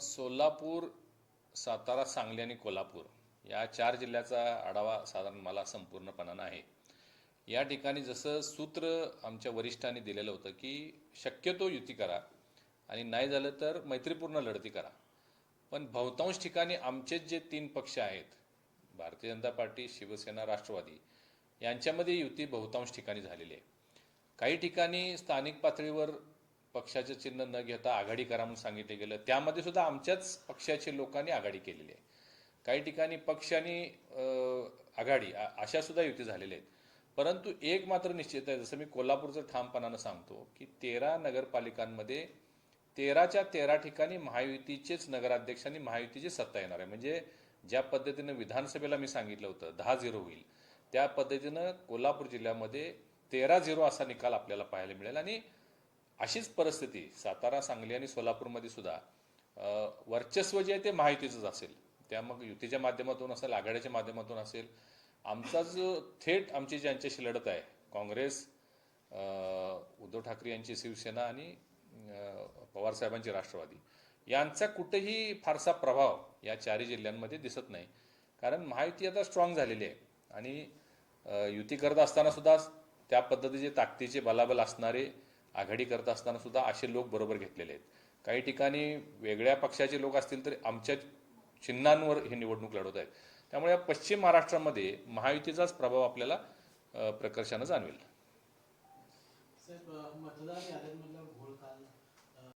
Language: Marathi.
सोलापूर सातारा सांगली आणि कोल्हापूर या चार जिल्ह्याचा आढावा साधारण मला संपूर्णपणानं आहे या ठिकाणी जसं सूत्र आमच्या वरिष्ठांनी दिलेलं होतं की शक्यतो युती करा आणि नाही झालं तर मैत्रीपूर्ण लढती करा. पण बहुतांश ठिकाणी आमचेच जे तीन पक्ष आहेत भारतीय जनता पार्टी शिवसेना राष्ट्रवादी यांच्यामध्ये युती बहुतांश ठिकाणी झालेली आहे. काही ठिकाणी स्थानिक पातळीवर पक्षाचे चिन्ह न घेता आघाडी करा म्हणून सांगितले गेलं. त्यामध्ये सुद्धा आमच्याच पक्षाचे लोकांनी आघाडी केलेली आहे. काही ठिकाणी पक्ष आणि आघाडी अशा सुद्धा युती झालेल्या आहेत. परंतु एक मात्र निश्चित आहे जसं मी कोल्हापूरचं ठामपणानं सांगतो की तेरा नगरपालिकांमध्ये तेराच्या तेरा ठिकाणी महायुतीचेच नगराध्यक्ष आणि महायुतीची सत्ता येणार आहे. म्हणजे ज्या पद्धतीनं विधानसभेला मी सांगितलं होतं दहा झिरो होईल त्या पद्धतीनं कोल्हापूर जिल्ह्यामध्ये तेरा झिरो असा निकाल आपल्याला पाहायला मिळेल. आणि अशीच परिस्थिती. सातारा सांगली आणि सोलापूरमध्ये सुद्धा वर्चस्व जे आहे ते महायुतीचंच असेल. त्या मग युतीच्या माध्यमातून असेल आघाडीच्या माध्यमातून असेल आमचा जो थेट आमची ज्यांच्याशी लढत आहे काँग्रेस उद्धव ठाकरे यांची शिवसेना आणि पवारसाहेबांची राष्ट्रवादी यांचा कुठेही फारसा प्रभाव या चारही जिल्ह्यांमध्ये दिसत नाही. कारण महायुती आता स्ट्रॉंग झालेली आहे. आणि युती करत असताना सुद्धा त्या पद्धतीचे ताकदीचे बलाबल असणारे आघाडी करत असताना सुद्धा असे लोक बरोबर घेतलेले आहेत. काही ठिकाणी वेगळ्या पक्षाचे लोक असतील तरी आमच्या चिन्हांवर हे निवडणूक लढवत आहेत. त्यामुळे या पश्चिम महाराष्ट्रामध्ये महायुतीचाच प्रभाव आपल्याला प्रकर्षानं जाणवेल.